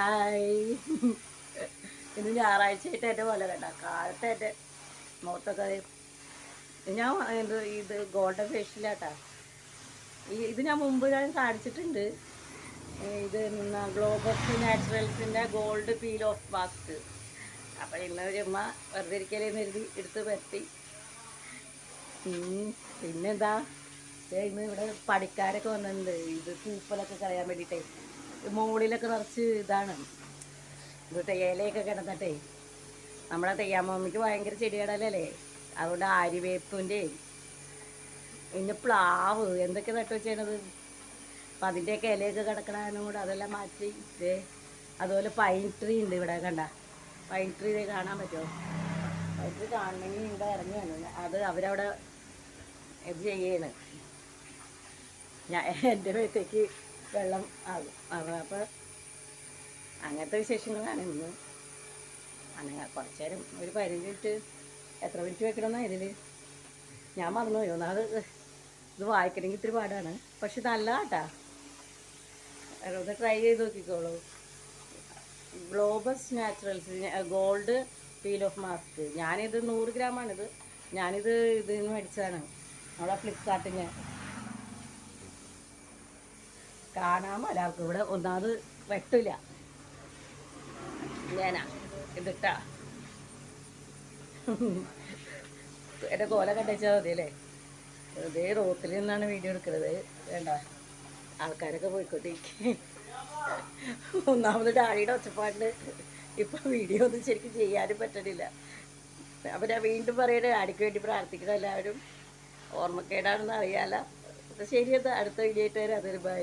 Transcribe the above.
Hi. ഇന്ന് ഞായറാഴ്ചയായിട്ട് എന്റെ പോലെ കണ്ട കാലത്തെ എന്റെ മുഖത്തൊക്കെ ഞാൻ എന്ത് ഇത് ഗോൾഡൻ ഫേഷ്യലാട്ടാ. ഈ ഇത് ഞാൻ മുമ്പ് ഞാൻ കാണിച്ചിട്ടുണ്ട്. ഇത് ഗ്ലോബസ് നാച്ചുറൽസിന്റെ ഗോൾഡ് പീൽ ഓഫ് മാസ്ക്. അപ്പോൾ ഇന്ന് ചുമ്മ വെറുതെ ഇരിക്കലേന്ന് എഴുതി എടുത്ത് പറ്റി പിന്നെന്താ? ഇന്ന് ഇവിടെ പണിക്കാരൊക്കെ വന്നിട്ടുണ്ട്. ഇത് പൂപ്പലൊക്കെ കളയാൻ വേണ്ടിയിട്ടേ. മുകളിലൊക്കെ നിറച്ച് ഇതാണ്. എന്നിട്ട് ഇലയൊക്കെ കിടന്നിട്ടേ നമ്മളെ തെയ്യാമ്മമ്മയ്ക്ക് ഭയങ്കര ചെടികടലല്ലേ അതുകൊണ്ട് ആര്യവേപ്പിന്റെ പിന്നെ പ്ലാവ് എന്തൊക്കെ നട്ടു വെച്ചത് അപ്പം അതിന്റെയൊക്കെ ഇലയൊക്കെ കിടക്കണതിനും കൂടെ അതെല്ലാം മാറ്റി ഇതേ അതുപോലെ പൈൻ ട്രീ ഉണ്ട് ഇവിടെ കണ്ട. പൈൻ ട്രീ ഇതേ കാണാൻ പറ്റുമോ? പൈൻ ട്രീ കാണണമെങ്കിൽ ഇവിടെ ഇറങ്ങി വന്നു അത് അവരവിടെ ഇത് ചെയ്യാണ്. ഞാൻ എന്റെ മേത്തേക്ക് വെള്ളം ആകും. അപ്പോൾ അങ്ങനത്തെ വിശേഷങ്ങളാണ് ഇന്ന്. അങ്ങനെ കുറച്ച് നേരം ഒരു പതിനഞ്ച് എത്ര മിനിറ്റ് വെക്കണമെന്നാണ് ഇതിൽ ഞാൻ മറന്നുപോയി. ഒന്നാമത് ഇത് വായിക്കണമെങ്കിൽ ഇത്തിരി പാടാണ്. പക്ഷെ നല്ല കേട്ടാ ഒന്ന് ട്രൈ ചെയ്ത് നോക്കിക്കോളൂ. Globus Naturals gold peel off mask. ഞാനിത് നൂറ് ഗ്രാമാണിത്. ഞാനിത് ഇതിൽ നിന്ന് മേടിച്ചതാണ്. നമ്മളെ ഫ്ലിപ്കാർട്ടിന് കാണാൻ ഒരാൾക്ക് ഇവിടെ ഒന്നാമത് വെട്ടില്ല. ഞാനാ ഇതിട്ടാ. എന്റെ കോല കണ്ടുവച്ചാൽ മതി അല്ലേ? വെറുതെ റോട്ടിൽ നിന്നാണ് വീഡിയോ എടുക്കുന്നത്. വേണ്ട. ആൾക്കാരൊക്കെ പോയിക്കൊണ്ടിരിക്കും. ഒന്നാമത് ഡാഡിയുടെ ഒച്ചപ്പാടിൽ ഇപ്പം വീഡിയോ ഒന്നും ശരിക്കും ചെയ്യാനും പറ്റണില്ല. അപ്പം ഞാൻ വീണ്ടും പറയണേ ഡാഡിക്ക് വേണ്ടി പ്രാർത്ഥിക്കണം എല്ലാവരും. ഓർമ്മക്കേടാണെന്ന് അറിയാലോ. ശരി എന്താ അടുത്ത വീഡിയോ ആയിട്ട് വരാം. അതൊരു ബൈ.